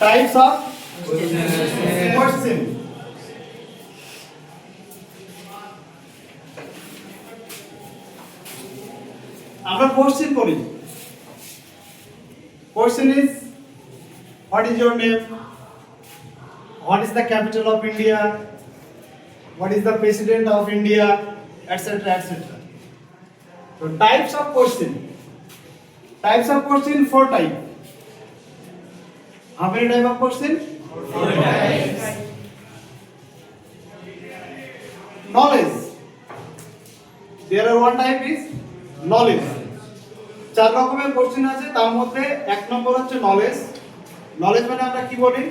Types of question আমরা question করি question is what is your name what is the capital of India what is the president of India, etc. etc. So types of question. Types of question four type. How many type of question? Four types. Knowledge. There are one type is knowledge. চার রকমের question আছে তার মধ্যে এক নম্বর হচ্ছে knowledge knowledge মানে আমরা কি বলি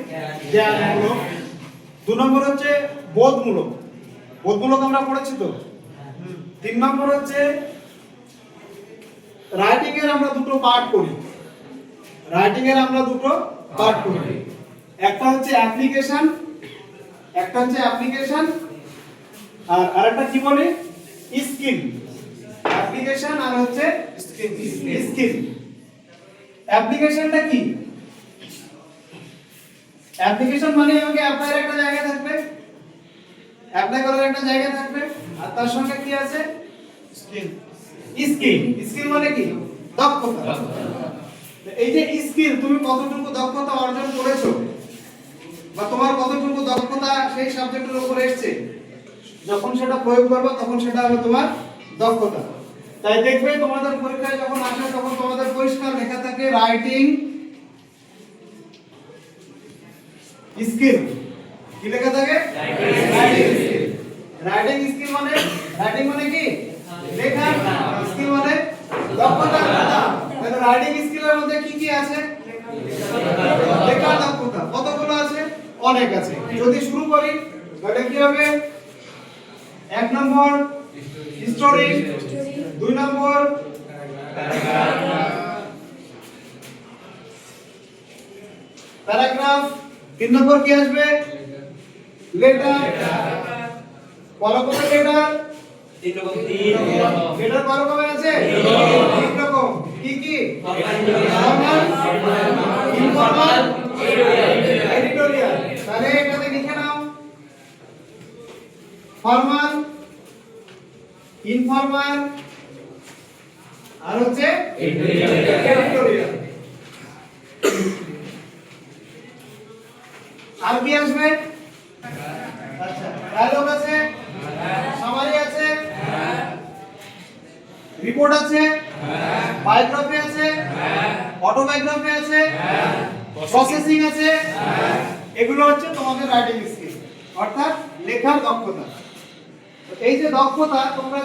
জ্ঞানমূলক দু নম্বর হচ্ছে বোধমূলক বোধমূলক আমরা পড়েছি তো তিন নম্বর হচ্ছে রাইটিং এর আমরা দুটো পার্ট করি রাইটিং এর আমরা দুটো পার্ট করি। একটা হচ্ছে অ্যাপ্লিকেশন একটা হচ্ছে অ্যাপ্লিকেশন আর আরেকটা কি বলে? স্কিল অ্যাপ্লিকেশন আর হচ্ছে স্কিল অ্যাপ্লিকেশনটা কি? অ্যাপ্লিকেশন মানে আমাকে অ্যাপ্লাই একটা জায়গা থাকবে। অ্যাপ্লাই করার একটা জায়গা থাকবে। আর তার সঙ্গে কি আছে? স্কিল স্কিল স্কিল মানে কি? দক্ষতা। এই যে স্কিল তুমি কতটুকু দক্ষতা অর্জন করেছ? বা তোমার কতটুকু দক্ষতা সেই সাবজেক্টের উপর এসেছে? যখন সেটা প্রয়োগ করবে, তখন সেটা হবে তোমার দক্ষতা। তাই দেখবে তোমাদের পরীক্ষায় যখন আসে, তখন তোমাদের পরিষ্কার লেখা থাকে রাইটিং স্কিল কি লেখা থাকে? রাইটিং স্কিল মানে? রাইটিং মানে কি? লেখা। স্কিল মানে দক্ষতা। রাইটিং স্কিলের মধ্যে কি কি আছে? লেখার দক্ষতা। কতগুলো আছে? অনেক আছে। যদি শুরু করি তাহলে কি হবে? এক নম্বর স্টোরি দুই নম্বর প্যারাগ্রাফ তিন নম্বর কি আসবে? লেটার কত রকমের লেটার তিন রকম লেটার আছে? তিন রকম কি কি? ফর্মাল, ফর্মাল ইনফর্মাল এডিটোরিয়াল তাহলে এটাতে লিখে নাও। ফর্মাল ইনফর্মাল আর হচ্ছে এডিটোরিয়াল আর কি আসবে? আচ্ছা ডায়লগ আছে? সামারি আছে? রিপোর্ট আছে? বায়োগ্রাফি আছে? অটোবায়োগ্রাফি আছে? প্রসেসিং আছে? এগুলো হচ্ছে তোমাদের রাইটিং স্কিল অর্থাৎ লেখার দক্ষতা। তো এই যে দক্ষতা তোমরা